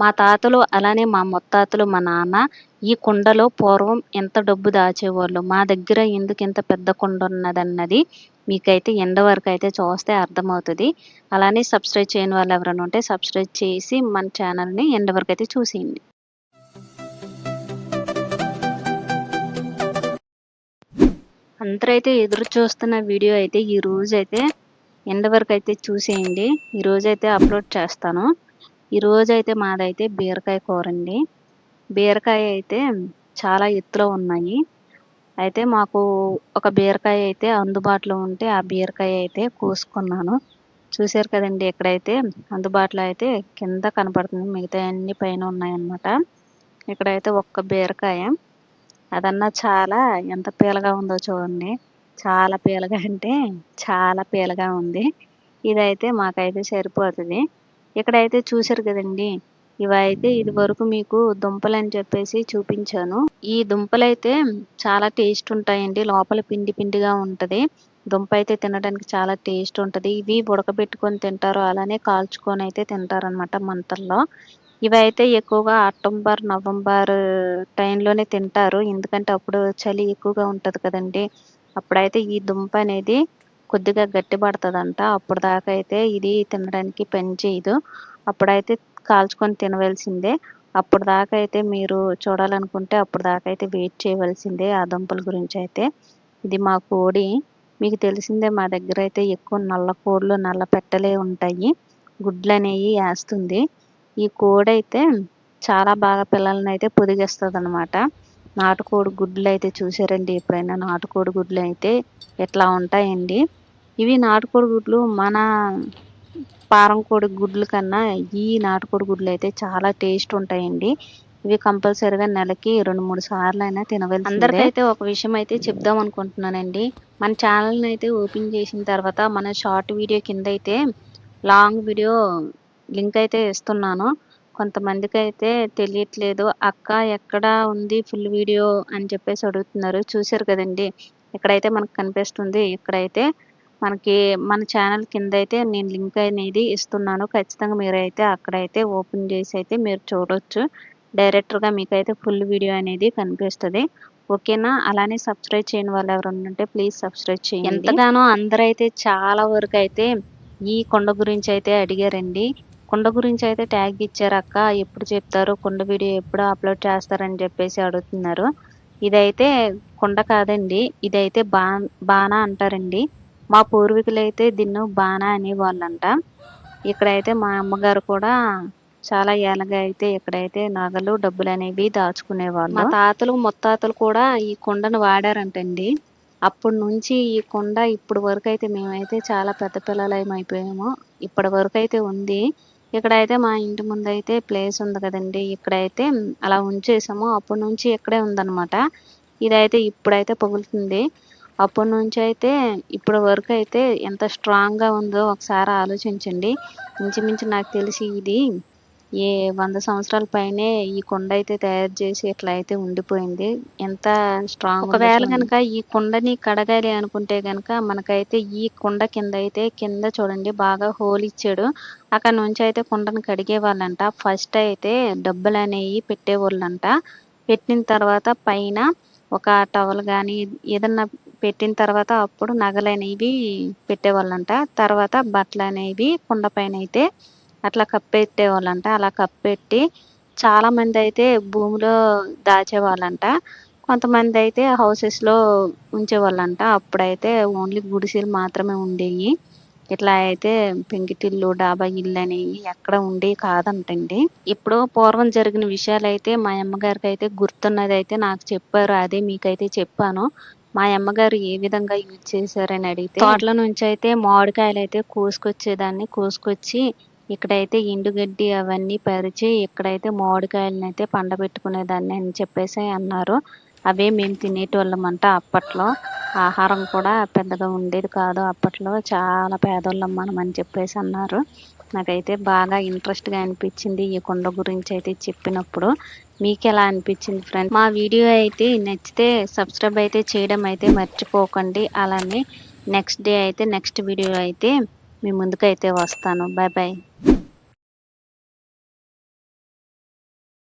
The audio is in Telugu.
మా తాతలు అలానే మా ముత్తాతలు మా నాన్న ఈ కుండలో పూర్వం ఎంత డబ్బు దాచేవాళ్ళు? మా దగ్గర ఎందుకు ఇంత పెద్ద కుండ ఉన్నదన్నది మీకైతే ఎండ వరకు అయితే చూస్తే అర్థమవుతుంది. అలానే సబ్స్క్రైబ్ చేయని వాళ్ళు ఎవరైనా ఉంటే సబ్స్క్రైబ్ చేసి మన ఛానల్ని ఎండ వరకు అయితే చూసేయండి. అందరైతే ఎదురు చూస్తున్న వీడియో అయితే ఈ రోజైతే ఎండ వరకు అయితే చూసేయండి. ఈ అప్లోడ్ చేస్తాను. ఈరోజైతే అయితే మాదైతే బీరకాయ కూర అండి బీరకాయ అయితే చాలా ఎత్తులో ఉన్నాయి. అయితే మాకు ఒక బీరకాయ అయితే అందుబాటులో ఉంటే ఆ బీరకాయ అయితే కోసుకున్నాను. చూసారు కదండి ఇక్కడైతే అందుబాటులో అయితే కింద కనపడుతుంది. మిగతా అన్ని పైన ఉన్నాయన్నమాట. ఇక్కడైతే ఒక్క బీరకాయ. అదన్నా చాలా ఎంత పీలగా ఉందో చూడండి. చాలా పీలగా అంటే చాలా పీలగా ఉంది. ఇదైతే మాకైతే సరిపోతుంది. ఇక్కడైతే చూసారు కదండి. ఇవైతే ఇది వరకు మీకు దుంపలు అని చెప్పేసి చూపించాను. ఈ దుంపలైతే చాలా టేస్ట్ ఉంటాయండి. లోపల పిండి పిండిగా ఉంటది. దుంప అయితే తినడానికి చాలా టేస్ట్ ఉంటుంది. ఇవి ఉడకబెట్టుకొని తింటారు. అలానే కాల్చుకొని అయితే తింటారనమాట మంటల్లో. ఇవైతే ఎక్కువగా అక్టోబర్ నవంబర్ టైంలోనే తింటారు. ఎందుకంటే అప్పుడు చలి ఎక్కువగా ఉంటుంది కదండి. అప్పుడైతే ఈ దుంప అనేది కొద్దిగా గట్టి పడుతుందంట. అప్పుడు దాకా అయితే ఇది తినడానికి పని చేయదు. అప్పుడైతే కాల్చుకొని తినవలసిందే. అప్పుడు దాకా అయితే మీరు చూడాలనుకుంటే అప్పుడు దాకా అయితే వెయిట్ చేయవలసిందే ఆ దుంపల గురించి అయితే. ఇది మా కోడి. మీకు తెలిసిందే మా దగ్గర అయితే ఎక్కువ నల్ల కోళ్ళు నల్ల పెట్టలే ఉంటాయి. గుడ్లు అనేవి వేస్తుంది ఈ కోడి అయితే చాలా బాగా పిల్లల్ని అయితే పొదిగేస్తుంది అనమాట నాటుకోడి గుడ్లు అయితే చూసారండి ఎప్పుడైనా. నాటుకోడి గుడ్లు అయితే ఎట్లా ఉంటాయండి? ఇవి నాటుకోడి గుడ్లు మన పారం కోడి గుడ్లు కన్నా ఈ నాటుకోడి గుడ్లు అయితే చాలా టేస్ట్ ఉంటాయండి. ఇవి కంపల్సరిగా నెలకి రెండు మూడు సార్లు అయినా తినవలసి అందరికైతే ఒక విషయం అయితే చెప్దాం అనుకుంటున్నానండి. మన ఛానల్ని అయితే ఓపెన్ చేసిన తర్వాత మన షార్ట్ వీడియో కింద అయితే లాంగ్ వీడియో లింక్ అయితే ఇస్తున్నాను. కొంతమందికి అయితే తెలియట్లేదు. అక్క ఎక్కడ ఉంది ఫుల్ వీడియో అని చెప్పేసి అడుగుతున్నారు. చూసారు కదండి. ఇక్కడైతే మనకు కనిపిస్తుంది ఇక్కడైతే మనకి మన ఛానల్ కింద అయితే నేను లింక్ అనేది ఇస్తున్నాను. ఖచ్చితంగా మీరైతే అక్కడైతే ఓపెన్ చేసి అయితే మీరు చూడొచ్చు. డైరెక్టర్గా మీకైతే ఫుల్ వీడియో అనేది కనిపిస్తుంది. ఓకేనా? అలానే సబ్స్క్రైబ్ చేయని వాళ్ళు ఎవరైనా ఉంటే ప్లీజ్ సబ్స్క్రైబ్ చేయండి. ఎంతగానో అందరైతే చాలా వరకు అయితే ఈ కొండ గురించి అయితే అడిగారండి. కొండ గురించి అయితే ట్యాగ్ ఇచ్చారు అక్క. ఎప్పుడు చెప్తారు? కొండ వీడియో ఎప్పుడు అప్లోడ్ చేస్తారని చెప్పేసి అడుగుతున్నారు. ఇదైతే కొండ కాదండి. ఇదైతే బా బాణా అంటారండి. మా పూర్వీకులు అయితే దీన్ని బాణా అనేవాళ్ళంట ఇక్కడైతే మా అమ్మగారు కూడా చాలా ఏళ్ళగా అయితే ఇక్కడైతే నగలు డబ్బులు అనేవి దాచుకునేవాళ్ళు. మా తాతలు ముత్తాతలు కూడా ఈ కొండను వాడారంటండి. అప్పటి నుంచి ఈ కొండ ఇప్పుడు వరకు అయితే మేమైతే చాలా పెద్ద పిల్లలయం అయిపోయాము ఇప్పటి వరకు అయితే ఉంది. ఇక్కడైతే మా ఇంటి ముందు అయితే ప్లేస్ ఉంది కదండి. ఇక్కడైతే అలా ఉంచేసాము. అప్పటి నుంచి ఇక్కడే ఉందన్నమాట. ఇదైతే ఇప్పుడైతే పగులుతుంది. అప్పటి నుంచి అయితే ఇప్పటి వరకు అయితే ఎంత స్ట్రాంగ్గా ఉందో ఒకసారి ఆలోచించండి. ఇంచుమించు నాకు తెలిసి ఇది ఏ వంద సంవత్సరాల పైనే ఈ కొండ అయితే తయారు చేసి ఇట్లా అయితే ఉండిపోయింది. ఎంత స్ట్రాంగ్ ఒకవేళ కనుక ఈ కొండని కడగాలి అనుకుంటే కనుక మనకైతే ఈ కొండ కింద అయితే కింద చూడండి బాగా హోల్ ఇచ్చాడు. అక్కడ నుంచి అయితే కుండను కడిగే వాళ్ళంట ఫస్ట్ అయితే డబ్బులు అనేవి పెట్టేవాళ్ళంట. పెట్టిన తర్వాత పైన ఒక టవల్ కానీ ఏదన్నా పెట్టిన తర్వాత అప్పుడు నగలు అనేవి పెట్టేవాళ్ళంట. తర్వాత బట్టలు అనేవి కుండ పైన అయితే అట్లా కప్పెట్టేవాళ్ళంట అలా కప్పెట్టి చాలా మంది అయితే భూమిలో దాచేవాళ్ళంట. కొంతమంది అయితే హౌసెస్లో ఉంచేవాళ్ళంట. అప్పుడైతే ఓన్లీ గుడిసెలు మాత్రమే ఉండేవి. ఇట్లా అయితే పెంకిటిల్లు డాబా ఇల్లు అనేవి ఎక్కడ ఉండే కాదంటండి. ఇప్పుడు పూర్వం జరిగిన విషయాలు అయితే మా అమ్మగారికి అయితే గుర్తున్నది అయితే నాకు చెప్పారు. అదే మీకైతే చెప్పాను. మా అమ్మగారు ఏ విధంగా యూజ్ చేశారని అడిగితే తోటల నుంచి అయితే మామిడికాయలు అయితే కోసుకొచ్చేదాన్ని. కోసుకొచ్చి ఇక్కడైతే ఎండుగడ్డి అవన్నీ పరిచి ఇక్కడైతే మామిడికాయలను అయితే పండబెట్టుకునేదాన్ని అని చెప్పేసి అన్నారు. అవే మేము తినేటోళ్ళమంట అప్పట్లో. ఆహారం కూడా పెద్దగా ఉండేది కాదు అప్పట్లో. చాలా పేదోళ్ళం మనం అని చెప్పేసి అన్నారు. నాకైతే బాగా ఇంట్రెస్ట్గా అనిపించింది ఈ కొండ గురించి అయితే చెప్పినప్పుడు. మీకు ఎలా అనిపించింది ఫ్రెండ్? మా వీడియో అయితే నచ్చితే సబ్స్క్రైబ్ అయితే చేయడం అయితే మర్చిపోకండి. అలానే నెక్స్ట్ డే అయితే నెక్స్ట్ వీడియో అయితే మీ ముందుకైతే వస్తాను. Bye bye